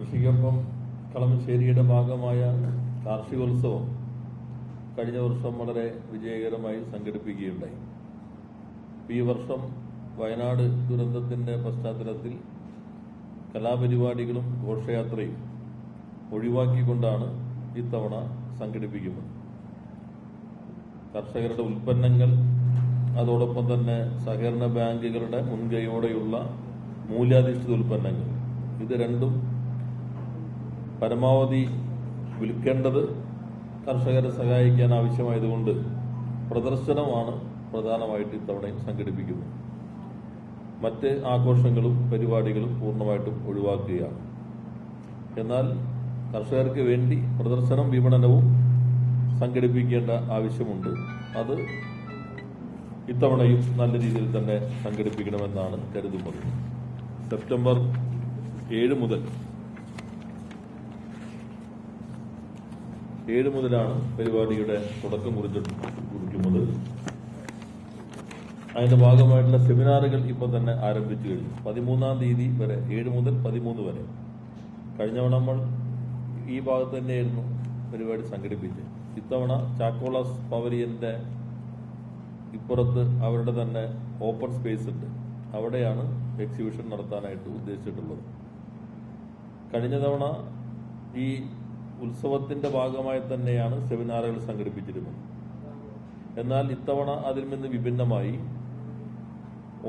കൃഷിക്കൊപ്പം കളമശ്ശേരിയുടെ ഭാഗമായ കാർഷികോത്സവം കഴിഞ്ഞ വർഷം വളരെ വിജയകരമായി സംഘടിപ്പിക്കുകയുണ്ടായി. ഈ വർഷം വയനാട് ദുരന്തത്തിന്റെ പശ്ചാത്തലത്തിൽ കലാപരിപാടികളും ഘോഷയാത്രയും ഒഴിവാക്കിക്കൊണ്ടാണ് ഇത്തവണ സംഘടിപ്പിക്കുന്നത്. കർഷകരുടെ ഉൽപ്പന്നങ്ങൾ അതോടൊപ്പം തന്നെ സഹകരണ ബാങ്കുകളുടെ മുൻകൈയോടെയുള്ള മൂല്യാധിഷ്ഠിത ഉൽപ്പന്നങ്ങൾ. ഇത് രണ്ടും പരമാവധി വിൽക്കേണ്ടത് കർഷകരെ സഹായിക്കാൻ ആവശ്യമായതുകൊണ്ട് പ്രദർശനമാണ് പ്രധാനമായിട്ട് ഇത്തവണയും സംഘടിപ്പിക്കുന്നത്. മറ്റ് ആഘോഷങ്ങളും പരിപാടികളും പൂർണമായിട്ടും ഒഴിവാക്കുകയാണ്. എന്നാൽ കർഷകർക്ക് വേണ്ടി പ്രദർശനം വിപണനവും സംഘടിപ്പിക്കേണ്ട ആവശ്യമുണ്ട്. അത് ഇത്തവണയും നല്ല രീതിയിൽ തന്നെ സംഘടിപ്പിക്കണമെന്നാണ് കരുതുന്നത്. സെപ്റ്റംബർ ഏഴ് മുതൽ ഏഴ് മുതലാണ് പരിപാടിയുടെ തുടക്കം കുറിച്ചിട്ട് കുറിക്കുന്നത്. അതിന്റെ ഭാഗമായിട്ടുള്ള സെമിനാറുകൾ ഇപ്പൊ തന്നെ ആരംഭിച്ചു കഴിഞ്ഞു. പതിമൂന്നാം തീയതി വരെ ഏഴ് മുതൽ പതിമൂന്ന് വരെ. കഴിഞ്ഞ തവണ നമ്മൾ ഈ ഭാഗത്ത് തന്നെയായിരുന്നു പരിപാടി സംഘടിപ്പിച്ചത്. ഇത്തവണ ചാക്കോളാസ് പവലിയന്റെ ഇപ്പുറത്ത് അവരുടെ തന്നെ ഓപ്പൺ സ്പേസ് ഉണ്ട്. അവിടെയാണ് എക്സിബിഷൻ നടത്താനായിട്ട് ഉദ്ദേശിച്ചിട്ടുള്ളത്. കഴിഞ്ഞ തവണ ഈ ഉത്സവത്തിന്റെ ഭാഗമായി തന്നെയാണ് സെമിനാറുകൾ സംഘടിപ്പിച്ചിരുന്നത്. എന്നാൽ ഇത്തവണ അതിൽ നിന്ന് വിഭിന്നമായി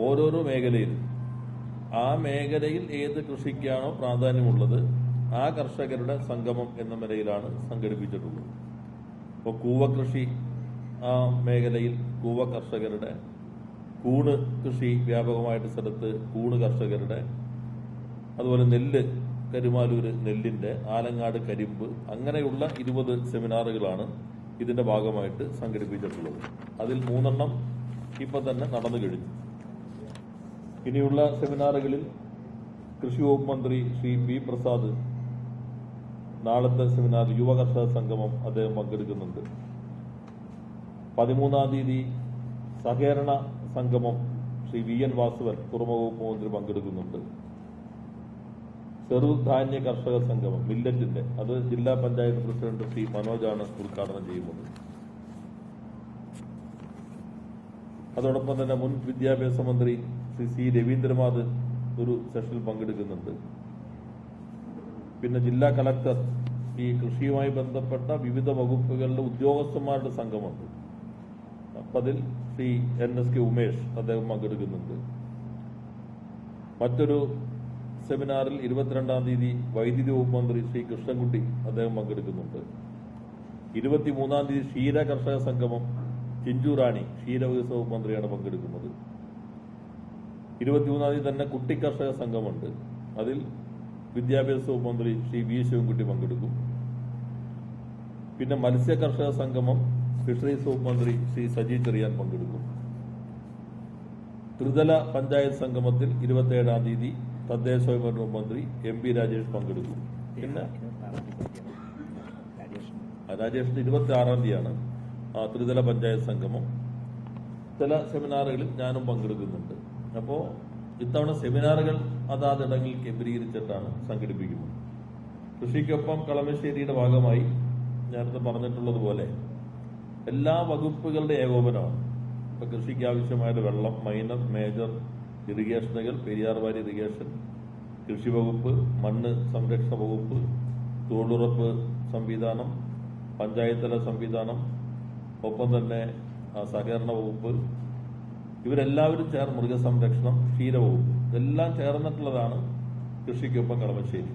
ഓരോരോ മേഖലയിൽ ആ മേഖലയിൽ ഏത് കൃഷിക്കാണോ പ്രാധാന്യമുള്ളത് ആ കർഷകരുടെ സംഗമം എന്ന നിലയിലാണ് സംഘടിപ്പിച്ചിട്ടുള്ളത്. ഇപ്പോൾ കൂവ കൃഷി ആ മേഖലയിൽ കൂവ കർഷകരുടെ കൂണ് കൃഷി വ്യാപകമായിട്ട് സ്ഥലത്ത് കൂണ് കർഷകരുടെ അതുപോലെ നെല്ല് കരുമാലൂര് നെല്ലിന്റെ ആലങ്ങാട് കരിമ്പ് അങ്ങനെയുള്ള ഇരുപത് സെമിനാറുകളാണ് ഇതിന്റെ ഭാഗമായിട്ട് സംഘടിപ്പിച്ചിട്ടുള്ളത്. അതിൽ മൂന്നെണ്ണം ഇപ്പൊ തന്നെ നടന്നു കഴിഞ്ഞു. ഇനിയുള്ള സെമിനാറുകളിൽ കൃഷി വകുപ്പ് മന്ത്രി ശ്രീ പി പ്രസാദ് നാളത്തെ സെമിനാർ യുവ കർഷക സംഗമം അദ്ദേഹം പങ്കെടുക്കുന്നുണ്ട്. പതിമൂന്നാം തീയതി സഹകരണ സംഗമം ശ്രീ വി എൻ വാസുവൻ തുറമുഖ വകുപ്പ് മന്ത്രി പങ്കെടുക്കുന്നുണ്ട്. ചെറുധാന്യ കർഷക സംഗമം മില്ലറ്റിന്റെ. അത് ജില്ലാ പഞ്ചായത്ത് പ്രസിഡന്റ് ശ്രീ മനോജാണ് ഉദ്ഘാടനം ചെയ്യുന്നത്. അതോടൊപ്പം തന്നെ മുൻ വിദ്യാഭ്യാസ മന്ത്രി ശ്രീ സി രവീന്ദ്രനാഥ് ഒരു സെഷനിൽ പങ്കെടുക്കുന്നുണ്ട്. പിന്നെ ജില്ലാ കളക്ടർ ഈ കൃഷിയുമായി ബന്ധപ്പെട്ട വിവിധ വകുപ്പുകളിലെ ഉദ്യോഗസ്ഥന്മാരുടെ സംഘമുണ്ട് അപ്പൊ അതിൽ Shri N S K Umesh അദ്ദേഹം പങ്കെടുക്കുന്നുണ്ട്. മറ്റൊരു സെമിനാറിൽ ഇരുപത്തിരണ്ടാം തീയതി വൈദ്യുതി വകുപ്പ് മന്ത്രി ശ്രീ കൃഷ്ണൻകുട്ടി അദ്ദേഹം പങ്കെടുക്കുന്നുണ്ട്. ഇരുപത്തിമൂന്നാം തീയതി ക്ഷീര കർഷക സംഗമം ചിഞ്ചു റാണി ക്ഷീരവികസന വകുപ്പ് മന്ത്രിയാണ് പങ്കെടുക്കുന്നത്. ഇരുപത്തിമൂന്നാം തീയതി തന്നെ കുട്ടി കർഷക സംഘമുണ്ട് അതിൽ വിദ്യാഭ്യാസ വകുപ്പ് മന്ത്രി ശ്രീ വി ശിവൻകുട്ടി പങ്കെടുക്കും. പിന്നെ മത്സ്യ കർഷക സംഗമം ഫിഷറീസ് വകുപ്പ് മന്ത്രി ശ്രീ സജി ചെറിയാൻ പങ്കെടുക്കും. ത്രിതല പഞ്ചായത്ത് സംഗമത്തിൽ ഇരുപത്തിയേഴാം തീയതി തദ്ദേശ സ്വയംഭരണ മന്ത്രി എം പി രാജേഷ് പങ്കെടുക്കും പിന്നെ? രാജേഷിന് ഇരുപത്തി ആറാം തീയതിയാണ് ത്രിതല പഞ്ചായത്ത് സംഗമം. ചില സെമിനാറുകളിൽ ഞാനും പങ്കെടുക്കുന്നുണ്ട്. അപ്പോ ഇത്തവണ സെമിനാറുകൾ അതാതിടങ്ങളിൽ കേന്ദ്രീകരിച്ചിട്ടാണ് സംഘടിപ്പിക്കുന്നത്. കൃഷിക്കൊപ്പം കളമശ്ശേരിയുടെ ഭാഗമായി നേരത്തെ പറഞ്ഞിട്ടുള്ളതുപോലെ എല്ലാ വകുപ്പുകളുടെ ഏകോപനമാണ്. ഇപ്പൊ കൃഷിക്ക് ആവശ്യമായ വെള്ളം മൈനർ മേജർ ഇറിഗേഷനുകൾ പെരിയാർവാരി ഇറിഗേഷൻ കൃഷി വകുപ്പ് മണ്ണ് സംരക്ഷണ വകുപ്പ് തൊഴിലുറപ്പ് സംവിധാനം പഞ്ചായത്തല സംവിധാനം ഒപ്പം തന്നെ സഹകരണ വകുപ്പ് ഇവരെല്ലാവരും ചേർന്ന് മൃഗസംരക്ഷണം ക്ഷീരവകുപ്പ് ഇതെല്ലാം ചേർന്നിട്ടുള്ളതാണ് കൃഷിക്കൊപ്പം കളമശ്ശേരി